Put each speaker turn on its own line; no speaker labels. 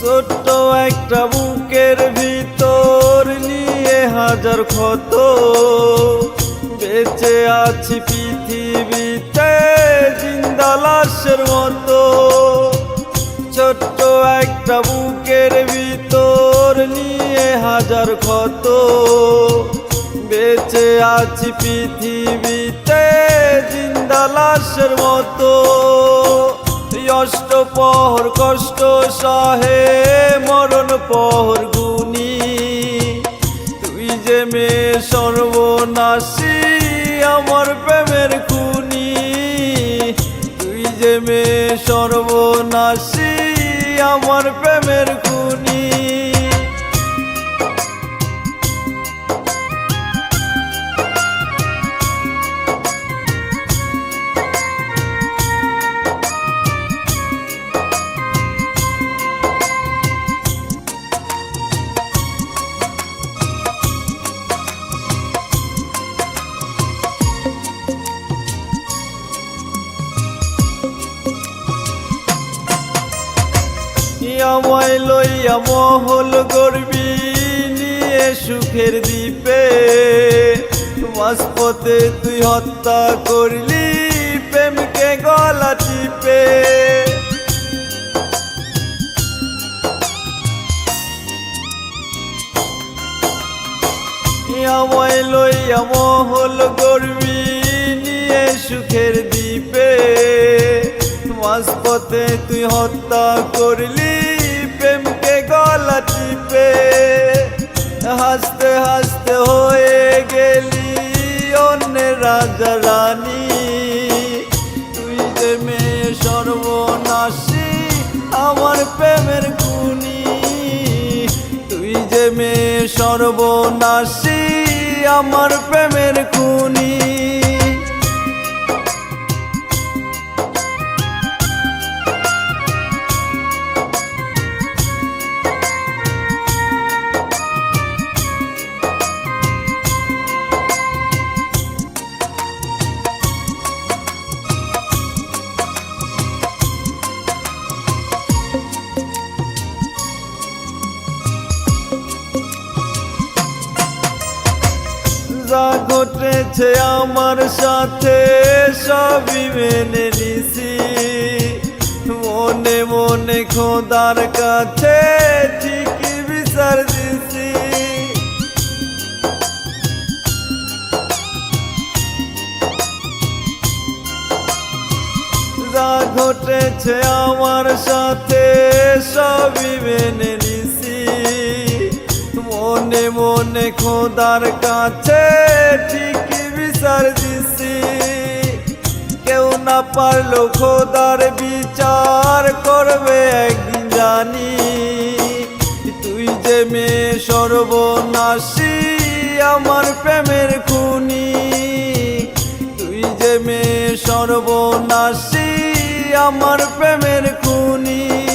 একটা বুকের ভিতর নিয়ে হাজার ক্ষত। বেঁচে আছি পৃথিবীতে জিন্দা লাশের মতো। ছোট্ট একটা বুকের ভিতর নিয়ে হাজার ক্ষত। বেঁচে আছি পৃথিবীতে জিন্দা লাশের মতো। অষ্ট পহর কষ্ট সহে, মরণ পহর গুনি তুই যে মেয়ে সর্বনাশী, আমার প্রেমের খুনি। তুই যে মেয়ে সর্বনাশী, আমার প্রেমের খুনি। আমায় লইয়া মহল গর্বি নিয়ে সুখের দ্বীপে। মাঝপথে তুই হত্যা করলি প্রেমকে গলা টিপে। আমায় লইয়া মহল গর্বি নিয়ে সুখের দ্বীপে। মাঝপথে তুই হত্যা করলি হাসতে হাসতে হয়ে গেলি অন্যের রাজা রানী। তুই যে মেয়ে সর্বনাশী, আমার প্রেমের খুনি তুই যে মেয়ে সর্বনাশী, আমার প্রেমের খুনি যা ঘটেছে আমার সাথে, সবই মেনে নিছি। মনে মনে খোদার কাছে ঠিকই বিচার দিছি। যা ঘটেছে আমার সাথে, সবই মেনে মনে মনে খোদার কাছে ঠিক বিচার দিছি কেউ না পারল খোদার বিচার করবে একদিন জানি। তুই যে মেয়ে সর্বনাশী, আমার প্রেমের খুনি। তুই যে মেয়ে সর্বনাশী, আমার প্রেমের খুনি।